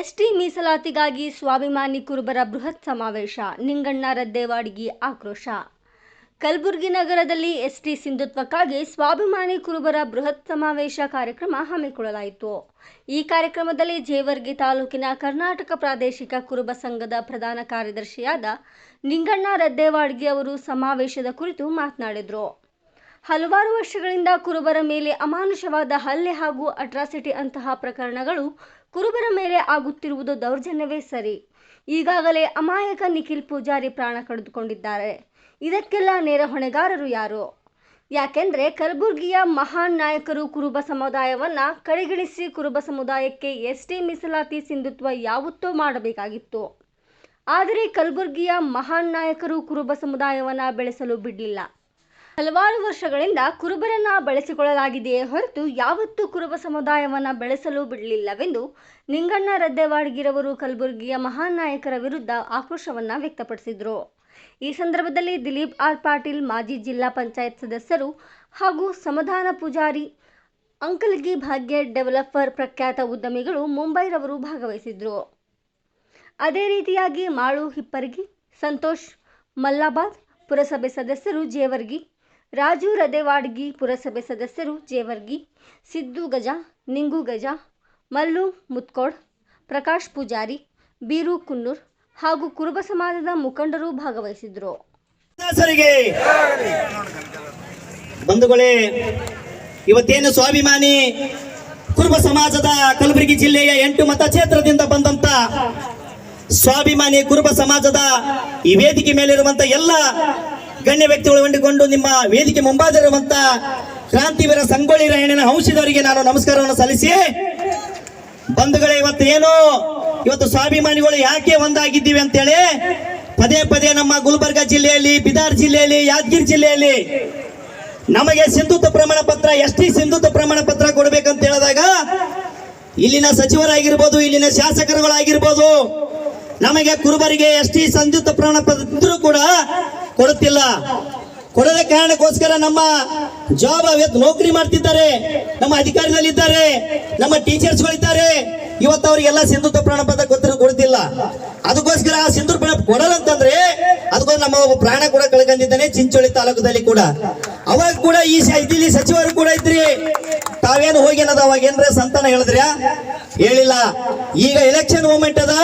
ST ಮೀಸಲಾತಿಗಾಗಿ ಸ್ವಾಭಿಮಾನಿ ಕುರುಬರ ಬೃಹತ್ ಸಮಾವೇಶ, ನಿಂಗಣ್ಣ ರದ್ದೇವಾಡಿಗಿ ಆಕ್ರೋಶ. ಕಲಬುರಗಿ ನಗರದಲ್ಲಿ ಎಸ್ಟಿ ಸಿಂಧುತ್ವಕ್ಕಾಗಿ ಸ್ವಾಭಿಮಾನಿ ಕುರುಬರ ಬೃಹತ್ ಸಮಾವೇಶ ಕಾರ್ಯಕ್ರಮ ಹಮ್ಮಿಕೊಳ್ಳಲಾಯಿತು. ಈ ಕಾರ್ಯಕ್ರಮದಲ್ಲಿ ಜೇವರ್ಗಿ ತಾಲೂಕಿನ ಕರ್ನಾಟಕ ಪ್ರಾದೇಶಿಕ ಕುರುಬ ಸಂಘದ ಪ್ರಧಾನ ಕಾರ್ಯದರ್ಶಿಯಾದ ನಿಂಗಣ್ಣ ರದ್ದೇವಾಡ್ಗಿ ಅವರು ಸಮಾವೇಶದ ಕುರಿತು ಮಾತನಾಡಿದರು. ಹಲವಾರು ವರ್ಷಗಳಿಂದ ಕುರುಬರ ಮೇಲೆ ಅಮಾನುಷವಾದ ಹಲ್ಲೆ ಹಾಗೂ ಅಟ್ರಾಸಿಟಿ ಅಂತಹ ಪ್ರಕರಣಗಳು ಕುರುಬರ ಮೇಲೆ ಆಗುತ್ತಿರುವುದು ದೌರ್ಜನ್ಯವೇ ಸರಿ. ಈಗಾಗಲೇ ಅಮಾಯಕ ನಿಖಿಲ್ ಪೂಜಾರಿ ಪ್ರಾಣ ಕಳೆದುಕೊಂಡಿದ್ದಾರೆ. ಇದಕ್ಕೆಲ್ಲ ನೇರ ಹೊಣೆಗಾರರು ಯಾರು? ಯಾಕೆಂದರೆ ಕಲಬುರಗಿಯ ಮಹಾನ್ ನಾಯಕರು ಕುರುಬ ಸಮುದಾಯವನ್ನು ಕಡೆಗಣಿಸಿ ಕುರುಬ ಸಮುದಾಯಕ್ಕೆ ಎಸ್ಟಿ ಮೀಸಲಾತಿ ಸಿಂಧುತ್ವ ಯಾವತ್ತೂ ಮಾಡಬೇಕಾಗಿತ್ತು. ಆದರೆ ಕಲಬುರಗಿಯ ಮಹಾನ್ ನಾಯಕರು ಕುರುಬ ಸಮುದಾಯವನ್ನು ಬೆಳೆಸಲು ಬಿಡಲಿಲ್ಲ. ಹಲವಾರು ವರ್ಷಗಳಿಂದ ಕುರುಬರನ್ನ ಬೆಳೆಸಿಕೊಳ್ಳಲಾಗಿದೆಯೇ ಹೊರತು ಯಾವತ್ತೂ ಕುರುಬ ಸಮುದಾಯವನ್ನು ಬೆಳೆಸಲು ಬಿಡಲಿಲ್ಲವೆಂದು ನಿಂಗಣ್ಣ ರದ್ದೆವಾಡಗಿರವರು ಕಲಬುರಗಿಯ ಮಹಾನ್ ನಾಯಕರ ವಿರುದ್ಧ ಆಕ್ರೋಶವನ್ನು ವ್ಯಕ್ತಪಡಿಸಿದರು. ಈ ಸಂದರ್ಭದಲ್ಲಿ ದಿಲೀಪ್ ಆರ್ ಪಾಟೀಲ್, ಮಾಜಿ ಜಿಲ್ಲಾ ಪಂಚಾಯತ್ ಸದಸ್ಯರು ಹಾಗೂ ಸಮಾಧಾನ ಪೂಜಾರಿ ಅಂಕಲ್ಗಿ ಭಾಗ್ಯ ಡೆವಲಪರ್ ಪ್ರಖ್ಯಾತ ಉದ್ಯಮಿಗಳು ಮುಂಬೈರವರು ಭಾಗವಹಿಸಿದ್ರು. ಅದೇ ರೀತಿಯಾಗಿ ಮಾಳು ಹಿಪ್ಪರ್ಗಿ, ಸಂತೋಷ್ ಮಲ್ಲಾಬಾದ್ ಪುರಸಭೆ ಸದಸ್ಯರು ಜೇವರ್ಗಿ ರಾಜು ರದೆವಾಡ್ಗಿ ಪುರಸಭೆ ಸದಸ್ಯರು ಜೇವರ್ಗಿ, ಸಿದ್ದು ಗಜ, ನಿಂಗು ಗಜ, ಮಲ್ಲು ಮುತ್ಕೋಡ್, ಪ್ರಕಾಶ್ ಪೂಜಾರಿ, ಬೀರು ಕುನ್ನೂರ್ ಹಾಗೂ ಕುರುಬ ಸಮಾಜದ ಮುಖಂಡರು ಭಾಗವಹಿಸಿದ್ರು. ಬಂಧುಗಳೇ, ಇವತ್ತೇನು ಸ್ವಾಭಿಮಾನಿ ಕುರುಬ ಸಮಾಜದ ಕಲಬುರಗಿ ಜಿಲ್ಲೆಯ ಎಂಟು ಮತಕ್ಷೇತ್ರದಿಂದ ಬಂದಂತ ಸ್ವಾಭಿಮಾನಿ ಕುರುಬ ಸಮಾಜದ ಈ ವೇದಿಕೆ ಮೇಲಿರುವಂತ ಎಲ್ಲ ಗಣ್ಯ ವ್ಯಕ್ತಿಗಳು ಹೊಂದಿಕೊಂಡು ನಿಮ್ಮ ವೇದಿಕೆ ಮುಂಭಾಗದಲ್ಲಿರುವಂತ ಕ್ರಾಂತಿವೀರ ಸಂಗೊಳ್ಳಿ ರಾಯಣ್ಣನ ಔಷಧವರಿಗೆ ನಾನು ನಮಸ್ಕಾರವನ್ನು ಸಲ್ಲಿಸಿ, ಬಂಧುಗಳೇ, ಇವತ್ತು ಏನು? ಇವತ್ತು ಸ್ವಾಭಿಮಾನಿಗಳು ಯಾಕೆ ಒಂದಾಗಿದ್ದೀವಿ ಅಂತೇಳಿ ಪದೇ ಪದೇ ನಮ್ಮ ಗುಲ್ಬರ್ಗ ಜಿಲ್ಲೆಯಲ್ಲಿ, ಬಿದಾರ್ ಜಿಲ್ಲೆಯಲ್ಲಿ, ಯಾದಗಿರಿ ಜಿಲ್ಲೆಯಲ್ಲಿ ನಮಗೆ ಸಿಂಧುತ್ವ ಪ್ರಮಾಣ ಪತ್ರ ಎಷ್ಟೇ ಸಿಂಧುತ್ವ ಪ್ರಮಾಣ ಪತ್ರ ಕೊಡಬೇಕಂತ ಹೇಳಿದಾಗ ಇಲ್ಲಿನ ಸಚಿವರಾಗಿರ್ಬೋದು, ಇಲ್ಲಿನ ಶಾಸಕರುಗಳಾಗಿರ್ಬೋದು, ನಮಗೆ ಕುರುಬರಿಗೆ ಎಷ್ಟೇ ಸಿಂಧುತ್ವ ಪ್ರಮಾಣ ಪತ್ರ ಕೂಡ ಕೊಡುತ್ತಿಲ್ಲ. ಕೊಡದ ಕಾರಣಕ್ಕೋಸ್ಕರ ನಮ್ಮ ಜಾಬ್ ನೌಕರಿ ಮಾಡ್ತಿದ್ದಾರೆ. ನಮ್ಮ ಅಧಿಕಾರಿಗಳಿದ್ದಾರೆ ನಮ್ಮ ಟೀಚರ್ಸ್ಗಳಿದ್ದಾರೆ ಇವತ್ತು ಅವರಿಗೆಲ್ಲ ಸಿಂಧುತ್ವ ಪ್ರಾಣ ಪತ್ರ ಗೊತ್ತಿರೋ ಕೊಡ್ತಿಲ್ಲ ಅದಕ್ಕೋಸ್ಕರ ಆ ಸಿಂಧು ಪ್ರಾಣ ಕೊಡಲ್ಲ ಅದಕ್ಕೋಸ್ಕರ ನಮ್ಮ ಒಬ್ಬ ಪ್ರಾಣ ಕೂಡ ಕಳ್ಕೊಂಡಿದ್ದಾನೆ, ಚಿಂಚೋಳಿ ತಾಲೂಕದಲ್ಲಿ ಕೂಡ. ಅವಾಗ ಕೂಡ ಈ ಇಲ್ಲಿ ಸಚಿವರು ಕೂಡ ಇದ್ರಿ. ತಾವೇನು ಅನ್ನೋದು ಅವಾಗ ಏನ್ರ ಸಂತಾನ ಹೇಳಿದ್ರ? ಹೇಳಿಲ್ಲ. ಈಗ ಎಲೆಕ್ಷನ್ ಮೂಮೆಂಟ್ ಅದ.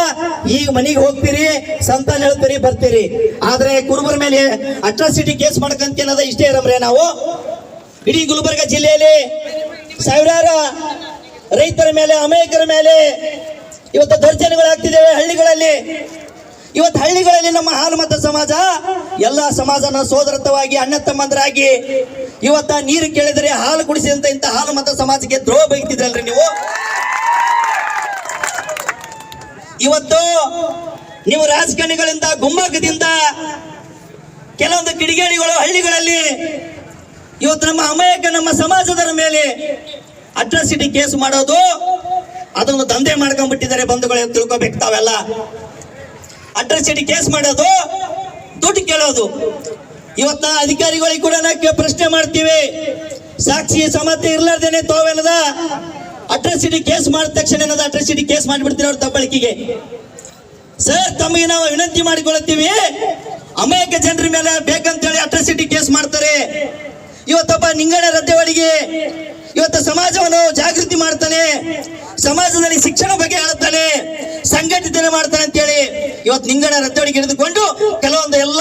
ಈಗ ಮನೆಗೆ ಹೋಗ್ತೀರಿ, ಸಂತಾನ ಹೇಳ್ತೀರಿ, ಬರ್ತೀರಿ. ಆದ್ರೆ ಕುರುಬರ ಮೇಲೆ ಅಟ್ರಾಸಿಟಿ ಕೇಸ್ ಮಾಡ್ಕಂತ ಏನದ ಇಷ್ಟೇ ಇರಮ್ರೆ ನಾವು? ಇಡೀ ಗುಲ್ಬರ್ಗ ಜಿಲ್ಲೆಯಲ್ಲಿ ಸಾವಿರಾರು ರೈತರ ಮೇಲೆ, ಅಮಾಯಕರ ಮೇಲೆ ಇವತ್ತು ದೌರ್ಜನ್ಯಗಳಾಗ್ತಿದ್ದೇವೆ ಹಳ್ಳಿಗಳಲ್ಲಿ. ಇವತ್ತು ಹಳ್ಳಿಗಳಲ್ಲಿ ನಮ್ಮ ಹಾಲುಮತ ಸಮಾಜ, ಎಲ್ಲ ಸಮಾಜನ ಸೋದರತ್ವವಾಗಿ ಅಣ್ಣ ತಮ್ಮಂದರಾಗಿ ಇವತ್ತ ನೀರು ಕೇಳಿದರೆ ಹಾಲು ಕುಡಿಸಿದಂತ ಇಂಥ ಹಾಲು ಮತ ಸಮಾಜಕ್ಕೆ ದ್ರೋಹ ಬೈತಿದ್ರಲ್ರಿ ನೀವು? ಇವತ್ತು ನೀವು ರಾಜಕಾರಣಿಗಳಿಂದ ಗುಮ್ಮಕದಿಂದ ಕೆಲವೊಂದು ಕಿಡಿಗೇಡಿಗಳು ಹಳ್ಳಿಗಳಲ್ಲಿ ಇವತ್ತು ನಮ್ಮ ಅಮಾಯಕ ನಮ್ಮ ಸಮಾಜದರ ಮೇಲೆ ಅಟ್ರಾಸಿಟಿ ಕೇಸ್ ಮಾಡೋದು, ಅದನ್ನು ದಂಧೆ ಮಾಡ್ಕೊಂಡ್ಬಿಟ್ಟಿದ್ದಾರೆ ಬಂಧುಗಳು ತಿಳ್ಕೊಬೇಕು ತಾವೆಲ್ಲ. ಅಟ್ರಾಸಿಟಿ ಕೇಸ್ ಮಾಡೋದು, ದುಡ್ಡು ಕೇಳೋದು. ಇವತ್ತ ಅಧಿಕಾರಿಗಳಿಗೆ ಕೂಡ ನಾವು ಪ್ರಶ್ನೆ ಮಾಡ್ತೀವಿ. ಸಾಕ್ಷಿ ಸಮತೆ ಇರ್ಲಾರ್ದೇನೆ ತೋವೆಲ್ಲದ? ಅಟ್ರಾಸಿಟಿ ಕೇಸ್ ಮಾಡಿದ ತಕ್ಷಣ ಏನದ ಅಟ್ರಾಸಿಟಿ ಕೇಸ್ ಮಾಡಿಬಿಡ್ತೀರ ಅವ್ರ ತಪ್ಪಳಿಕೆಗೆ ಸರ್, ತಮಗೆ ನಾವು ವಿನಂತಿ ಮಾಡಿಕೊಳ್ತೀವಿ ಅಮಾಯಕ ಜನರ ಮೇಲೆ ಬೇಕಂತೇಳಿ ಅಟ್ರಾಸಿಟಿ ಕೇಸ್ ಮಾಡ್ತಾರೆ. ಇವತ್ತೊಬ್ಬ ನಿಂಗಣ ರದ್ದೆವಳಿಗೆ ಇವತ್ತು ಸಮಾಜವನ್ನು ಜಾಗೃತಿ ಮಾಡ್ತಾನೆ, ಸಮಾಜದಲ್ಲಿ ಶಿಕ್ಷಣ ಬಗ್ಗೆ ಹೇಳ್ತಾನೆ ಸಂಘಟಿತನೆ ಮಾಡ್ತಾನೆ ಅಂತೇಳಿ ಇವತ್ತು ನಿಂಗಣ ರದ್ದಡಿಗೆ ಹಿಡಿದುಕೊಂಡು ಕೆಲವೊಂದು ಎಲ್ಲ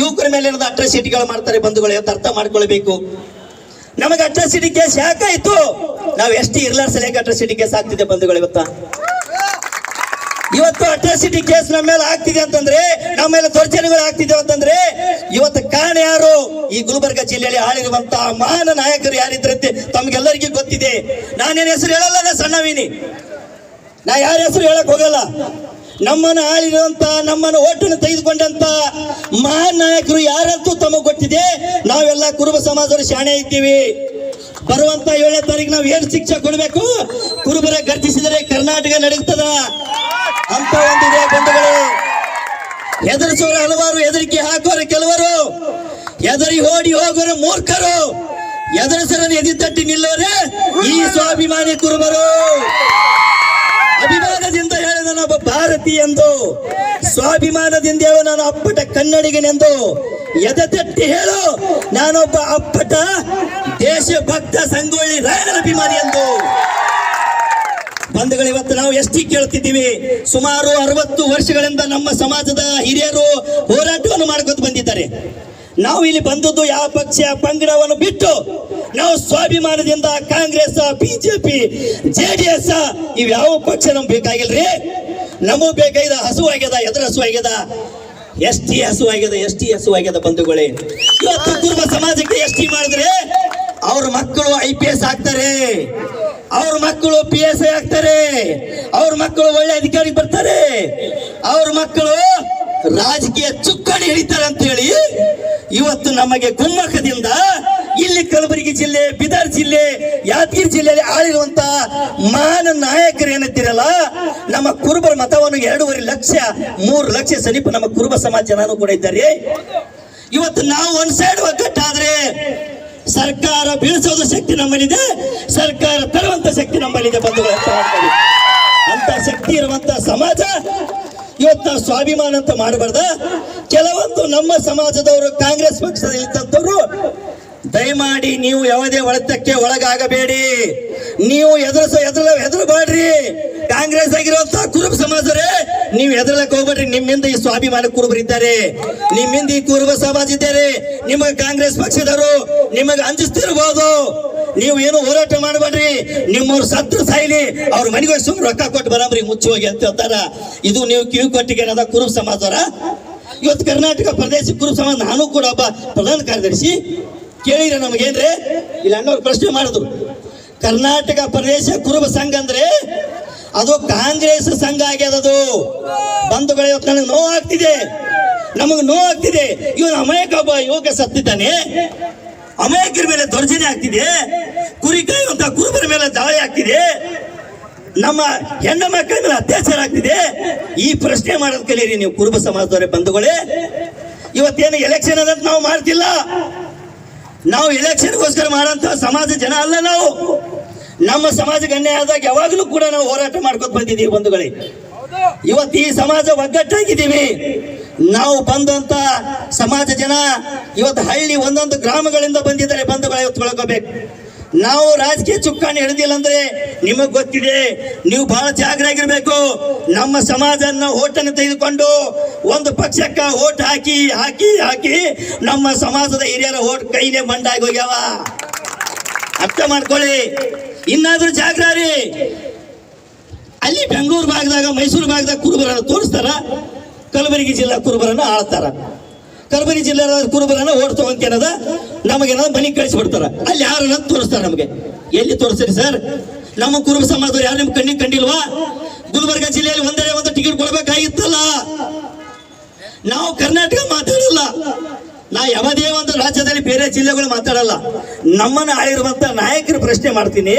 ಯುವಕರ ಮೇಲೆ ಇರೋದು ಅಟ್ರಾಸಿಟಿಗಳು ಮಾಡ್ತಾರೆ ಬಂಧುಗಳು. ಇವತ್ತು ಅರ್ಥ ಮಾಡ್ಕೊಳ್ಬೇಕು. ನಮಗೆ ಅಟ್ರಾಸಿಟಿ ಕೇಸ್ ಯಾಕಾಯ್ತು ನಾವು ಎಷ್ಟು ಇರ್ಲಾರ್ಸಲೇಕ ಅಟ್ರಾಸಿಟಿ ಕೇಸ್ ಆಗ್ತಿದೆ ಬಂಧುಗಳು ಇವತ್ತ? ಇವತ್ತು ಅಟ್ರಾಸಿಟಿ ಕೇಸ್ ನಮ್ಮ ಮೇಲೆ ಆಗ್ತಿದೆ ಅಂತಂದ್ರೆ, ನಮ್ಮ ಮೇಲೆ ದೌರ್ಜನ್ಯಗಳು ಆಗ್ತಿದೆ ಅಂತಂದ್ರೆ, ಇವತ್ತು ಕಾರಣ ಯಾರು? ಈ ಗುಲ್ಬರ್ಗ ಜಿಲ್ಲೆಯಲ್ಲಿ ಆಳಿರುವಂತಹ ಮಹಾನ್ ನಾಯಕರು ಯಾರಿದ್ರಂತೆ ತಮ್ಗೆಲ್ಲರಿಗೂ ಗೊತ್ತಿದೆ. ನಾನೇನು ಹೆಸರು ಹೇಳಲ್ಲ, ನಾ ಸಣ್ಣವೀನಿ ನಾ ಯಾರ ಹೆಸರು ಹೇಳಕ್ ಹೋಗಲ್ಲ. ನಮ್ಮನ್ನು ಆಳಿರುವಂತ ನಮ್ಮನ್ನು ಓಟನ್ನು ತೆಗೆದುಕೊಂಡಂತ ಮಹಾನ್ ನಾಯಕರು ಯಾರಂತೂ ತಮಗೆ ಗೊತ್ತಿದೆ. ನಾವೆಲ್ಲ ಕುರುಬ ಸಮಾಜದವರು ಶಾಣೆ ಇದ್ದೀವಿ. ಬರುವಂತ ಏಳನೇ ತಾರೀಕು ನಾವು ಏನ್ ಶಿಕ್ಷೆ ಕೊಡಬೇಕು? ಕುರುಬರ ಗರ್ಜಿಸಿದರೆ ಕರ್ನಾಟಕ ನಡೆಯುತ್ತದ ಅಂತ ಒಂದಿದೆ ಬಂಧುಗಳು. ಹೆದರಿಸೋರು ಹಲವಾರು ಹೆದರಿಕೆ ಹಾಕೋರು ಕೆಲವರು. ಎದರಿ ಓಡಿ ಹೋಗೋರು ಮೂರ್ಖರು. ಎದುರಿಸರನ್ನು ಎದಿ ತಟ್ಟಿ ಈ ಸ್ವಾಭಿಮಾನಿ ಕುರುಬರು. ಅಭಿಮಾನದಿಂದ ಹೇಳ ನಾನೊಬ್ಬ ಭಾರತೀಯಂದು ಸ್ವಾಭಿಮಾನದಿಂದ ಹೇಳೋ ನಾನು ಅಪ್ಪಟ ಕನ್ನಡಿಗನೆಂದು ಎದೆ ತಟ್ಟಿ ಹೇಳು. ನಾನೊಬ್ಬ ಅಪ್ಪಟ ದೇಶಭಕ್ತ ಸಂಗೊಳ್ಳಿ ರಾಯರ ಅಭಿಮಾನಿ ಎಂದು. ಬಂಧುಗಳು, ಇವತ್ತು ನಾವು ಎಷ್ಟಿ ಕೇಳ್ತಿದ್ದೀವಿ ಸುಮಾರು ಅರವತ್ತು ವರ್ಷಗಳಿಂದ ನಮ್ಮ ಸಮಾಜದ ಹಿರಿಯರು ಹೋರಾಟವನ್ನು ಮಾಡ್ಕೊತ ಬಂದಿದ್ದಾರೆ. ನಾವು ಇಲ್ಲಿ ಬಂದದ್ದು ಯಾವ ಪಕ್ಷ ಪಂಗಡವನ್ನು ಬಿಟ್ಟು ನಾವು ಸ್ವಾಭಿಮಾನದಿಂದ Congress, BJP J D S ಇವ್ ಯಾವ ಪಕ್ಷ ನಮ್ಗೆ ಬೇಕಾಗಿಲ್ರಿ? ನಮಗ್ ಬೇಕಾಗಿದ ಹಸುವಾಗ್ಯದ ಎದ್ರ ಹಸು ಆಗ್ಯದ ಎಸ್ ಟಿ ಹಸುವಾಗ್ಯದ ಆಗ್ಯದ ಎಸ್ ಟಿ ಹಸು ಆಗ್ಯದ ಬಂಧುಗಳೇ. ಇವತ್ತು ಕುರುಬ ಸಮಾಜಕ್ಕೆ ಎಷ್ಟಿ ಮಾಡಿದ್ರೆ ಅವ್ರ ಮಕ್ಕಳು ಐ ಪಿ ಎಸ್ ಆಗ್ತಾರೆ. ಅವ್ರ ಮಕ್ಕಳು ಪಿ ಎಸ್ ಐ ಆಗ್ತಾರೆ. ಅವ್ರ ಮಕ್ಕಳು ಒಳ್ಳೆ ಅಧಿಕಾರಿ ಬರ್ತಾರೆ. ಅವ್ರ ಮಕ್ಕಳು ರಾಜಕೀಯ ಚುಕ್ಕಾಣಿ ಹಿಡಿತಾರೆ ಅಂತ ಹೇಳಿ ಇವತ್ತು ನಮಗೆ ಗುಮ್ಮಕದಿಂದ ಇಲ್ಲಿ ಕಲಬುರಗಿ ಜಿಲ್ಲೆ, ಬಿದರ್ ಜಿಲ್ಲೆ, ಯಾದಗಿರಿ ಜಿಲ್ಲೆಯಲ್ಲಿ ಆಳಿರುವಂತ ಮಹಾನ್ ನಾಯಕರು ಏನಂತೀರಲ್ಲ, ನಮ್ಮ ಕುರುಬರ ಮತವನ್ನು ಎರಡೂವರೆ ಲಕ್ಷ, ಮೂರು ಲಕ್ಷ ಸಮೀಪ ನಮ್ಮ ಕುರುಬ ಸಮಾಜ ಜನರು ಕೂಡ ಇದ್ದಾರೆ. ಇವತ್ತು ನಾವು ಒಂದ್ ಸೈಡ್ ಒಗ್ಗಟ್ಟಾದ್ರೆ ಸರ್ಕಾರ ಬೀಳಿಸೋದು ಶಕ್ತಿ ನಮ್ಮಲ್ಲಿದೆ, ಸರ್ಕಾರ ತರುವಂತ ಶಕ್ತಿ ನಮ್ಮಲ್ಲಿದೆ ಬಂಧುಗಳು ಅಂತ ಶಕ್ತಿ ಇರುವಂತ ಸಮಾಜ ಇವತ್ತು ಸ್ವಾಭಿಮಾನ ಅಂತ ಮಾಡಬಾರ್ದ? ಕೆಲವೊಂದು ನಮ್ಮ ಸಮಾಜದವರು ಕಾಂಗ್ರೆಸ್ ಪಕ್ಷದಲ್ಲಿ ಇದ್ದಂಥವ್ರು ದಯಮಾಡಿ ನೀವು ಯಾವುದೇ ಒಳತಕ್ಕೆ ಒಳಗಾಗಬೇಡಿ. ನೀವು ಎದುರಿಸ ಎದುರ ಹೆದರಬೇಡ್ರಿ. ಕಾಂಗ್ರೆಸ್ ಆಗಿರುವಂತ ಕುರುಬ ಸಮಾಜರೇ, ನೀವು ಹೆದರ್ಲಕ್ ಹೋಗ್ಬೇಡ್ರಿ. ನಿಮ್ಮಿಂದ ಈ ಸ್ವಾಭಿಮಾನ ಕುರುಬರಿದ್ದಾರೆ ನಿಮ್ಮಿಂದ ಈ ಕುರುಬ ಸಮಾಜ ಇದ್ದಾರೆ. ನಿಮಗೆ ಕಾಂಗ್ರೆಸ್ ಪಕ್ಷದವರು ನಿಮಗೆ ಅಂಜಿಸ್ತಿರ್ಬೋದು. ನೀವು ಏನು ಹೋರಾಟ ಮಾಡಬೇಡ್ರಿ. ನಿಮ್ಮವ್ರು ಸತ್ರ ಸಾಯಿಲಿ, ಅವ್ರ ಮನೆಗೆ ಸುಮ್ಮನೆ ರೊಕ್ಕ ಕೊಟ್ಟು ಬರಬ್ರಿ ಮುಚ್ಚಿ ಹೋಗಿ ಅಂತ ಹೇಳ್ತಾರ. ಇದು ನೀವು ಕಿವಿ ಕೊಟ್ಟಿಗೆ ಏನದ ಕುರುಬ ಸಮಾಜವರ ಇವತ್ತು ಕರ್ನಾಟಕ ಪ್ರದೇಶ ಕುರುಬ ಸಮಾಜ, ನಾನು ಕೂಡ ಒಬ್ಬ ಪ್ರಧಾನ ಕಾರ್ಯದರ್ಶಿ. ಕೇಳಿರ ನಮಗೇನ್ರಿ? ಇಲ್ಲ, ಅಣ್ಣವ್ರು ಪ್ರಶ್ನೆ ಮಾಡಿದ್ರು ಕರ್ನಾಟಕ ಪ್ರದೇಶ ಕುರುಬ ಸಂಘ ಅಂದ್ರೆ ಅದು ಕಾಂಗ್ರೆಸ್ ಸಂಘ ಆಗ್ಯದದು. ಬಂಧುಗಳು ಇವತ್ತು ನನಗೆ ನೋವು ಆಗ್ತಿದೆ. ನಮಗೆ ನೋವು ಆಗ್ತಿದೆ. ಇವನು ಅಮಾಯಕ ಒಬ್ಬ ಯುವಕ ಸತ್ತಿದ್ದಾನೆ. ಅಮಾಯಕರ ಮೇಲೆ ದೌರ್ಜನ್ಯ ಆಗ್ತಿದೆ. ಕುರಿ ಕಾಯುವಂತ ಕುರುಬರ ಮೇಲೆ ದಾಳಿ ಆಗ್ತಿದೆ. ನಮ್ಮ ಹೆಣ್ಣು ಮಕ್ಕಳ ಮೇಲೆ ಅತ್ಯಾಚಾರ ಆಗ್ತಿದೆ. ಈ ಪ್ರಶ್ನೆ ಮಾಡೋದ್ ಕಲೀರಿ ನೀವು ಕುರುಬ ಸಮಾಜದವರೇ ಬಂಧುಗಳೇ. ಇವತ್ತೇನು ಎಲೆಕ್ಷನ್ ಅದಂತ ನಾವು ಮಾಡ್ತಿಲ್ಲ. ನಾವು ಎಲೆಕ್ಷನ್ಗೋಸ್ಕರ ಮಾಡೋಂಥ ಸಮಾಜ ಜನ ಅಲ್ಲ ನಾವು. ನಮ್ಮ ಸಮಾಜಕ್ಕೆ ಅನ್ಯಾಯ ಆದಾಗ ಯಾವಾಗಲೂ ಕೂಡ ನಾವು ಹೋರಾಟ ಮಾಡ್ಕೊತ ಬಂದಿದ್ದೀವಿ ಬಂಧುಗಳೇ. ಇವತ್ತು ಈ ಸಮಾಜ ಒಗ್ಗಟ್ಟಾಗಿದ್ದೀವಿ. ನಾವು ಬಂದಂತ ಸಮಾಜ ಜನ ಇವತ್ತು ಹಳ್ಳಿ ಒಂದೊಂದು ಗ್ರಾಮಗಳಿಂದ ಬಂದಿದ್ದಾರೆ ಬಂಧುಗಳು, ಇವತ್ತು ತಿಳ್ಕೋಬೇಕು. ನಾವು ರಾಜಕೀಯ ಚುಕ್ಕಾಣಿ ಹಿಡಿದಿಲ್ಲ ಅಂದ್ರೆ ನಿಮಗೆ ಗೊತ್ತಿದೆ, ನೀವು ಬಹಳ ಜಾಗರಾಗಿರ್ಬೇಕು. ನಮ್ಮ ಸಮಾಜನ ಓಟನ್ನು ತೆಗೆದುಕೊಂಡು ಒಂದು ಪಕ್ಷಕ್ಕ ಓಟ್ ಹಾಕಿ ಹಾಕಿ ಹಾಕಿ ನಮ್ಮ ಸಮಾಜದ ಹಿರಿಯರ ಓಟ್ ಕೈನೇ ಮಂಡಾಗಿ ಹೋಗ್ಯಾವ. ಅರ್ಥ ಮಾಡ್ಕೊಳ್ಳಿ. ಇನ್ನಾದ್ರೂ ಜಾಗ್ರಾರಿ. ಅಲ್ಲಿ ಬೆಂಗಳೂರು ಭಾಗದಾಗ, ಮೈಸೂರು ಭಾಗದಾಗ ಕುರುಬರನ್ನು ತೋರಿಸ್ತಾರ, ಕಲಬುರಗಿ ಜಿಲ್ಲಾ ಕುರುಬರನ್ನು ಆಳ್ತಾರ. ಕಲಬುರಗಿ ಜಿಲ್ಲೆ ಕುರುಬರನ್ನ ಓಟ್ ತಗೊಂತೇನದ ನಮಗೇನಾದ್ರು ಮನೆಗೆ ಕಳಿಸ್ಬಿಡ್ತಾರ. ಅಲ್ಲಿ ಯಾರನ್ನ ತೋರಿಸ್ತಾರ ನಮಗೆ. ಎಲ್ಲಿ ತೋರಿಸ್ತೀರಿ ಸರ್? ನಮ್ಮ ಕುರುಬ ಸಮಾಜದವ್ರು ಯಾರು ನಿಮ್ ಕಣ್ಣಿಗೆ ಕಂಡಿಲ್ವಾ? ಗುಲ್ಬರ್ಗ ಜಿಲ್ಲೆಯಲ್ಲಿ ಒಂದೇ ಒಂದು ಟಿಕೆಟ್ ಕೊಡ್ಬೇಕಾಗಿತ್ತಲ್ಲ. ನಾವು ಕರ್ನಾಟಕ ಮಾತಾಡಲ್ಲ. ನಾ ಯಾವುದೇ ಒಂದು ರಾಜ್ಯದಲ್ಲಿ ಬೇರೆ ಜಿಲ್ಲೆಗಳು ಮಾತಾಡಲ್ಲ. ನಮ್ಮನ್ನ ಆಳಿರುವಂತ ನಾಯಕರು ಪ್ರಶ್ನೆ ಮಾಡ್ತೀನಿ.